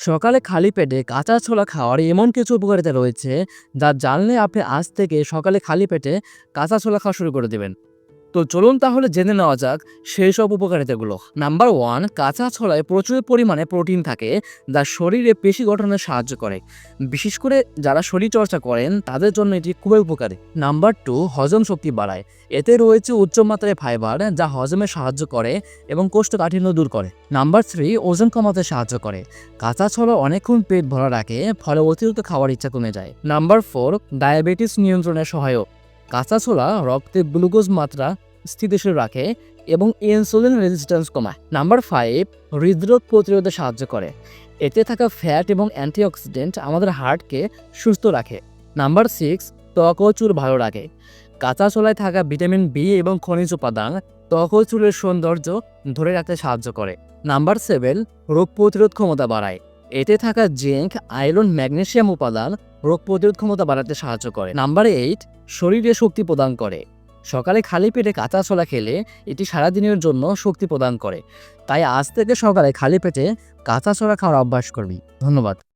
সকালে খালি পেটে কাঁচা ছোলা খাওয়ার এমন কিছু উপকারিতা রয়েছে, যা জানলে আপনি আজ থেকে সকালে খালি পেটে কাঁচা ছোলা খাওয়া শুরু করে দেবেন। তো চলুন তাহলে জেনে নেওয়া যাক সেই সব উপকারিতাগুলো। নাম্বার ওয়ান কাঁচা ছোলায় প্রচুর পরিমাণে প্রোটিন থাকে যা শরীরে পেশি গঠনে সাহায্য করে। বিশেষ করে যারা শরীরচর্চা করেন, তাদের জন্য এটি খুবই উপকারী। নাম্বার টু হজম শক্তি বাড়ায়। এতে রয়েছে উচ্চমাত্রায় ফাইবার যা হজমে সাহায্য করে এবং কোষ্ঠকাঠিন্য দূর করে। নাম্বার থ্রি ওজন কমাতে সাহায্য করে। কাঁচা ছোলা অনেকক্ষণ পেট ভরা রাখে, ফলে অতিরিক্ত খাওয়ার ইচ্ছা কমে যায়। নাম্বার ফোর ডায়াবেটিস নিয়ন্ত্রণে সহায়ক। কাঁচা ছোলা রক্তে গ্লুকোজ মাত্রা স্থিতিশীল রাখে এবং ইনসুলিন রেজিস্ট্যান্স কমায়। নাম্বার ফাইভ, হৃদরোগ প্রতিরোধে সাহায্য করে। এতে থাকা ফ্যাট এবং অ্যান্টিঅক্সিডেন্ট আমাদের হার্টকে সুস্থ রাখে। নাম্বার সিক্স, ত্বক ও চুল ভালো রাখে। কাঁচা ছোলায় থাকা ভিটামিন বি এবং খনিজ উপাদান ত্বক ও চুলের সৌন্দর্য ধরে রাখতে সাহায্য করে। নাম্বার সেভেন, রোগ প্রতিরোধ ক্ষমতা বাড়ায়। এতে থাকা জিঙ্ক, আয়রন, ম্যাগনেশিয়াম উপাদান রোগ প্রতিরোধ ক্ষমতা বাড়াতে সাহায্য করে। নাম্বার এইট, শরীরে শক্তি প্রদান করে। সকালে খালি পেটে কাঁচা ছোলা খেলে এটি সারাদিনের জন্য শক্তি প্রদান করে। তাই আজ থেকে সকালে খালি পেটে কাঁচা ছোলা খাওয়ার অভ্যাস করবি। ধন্যবাদ।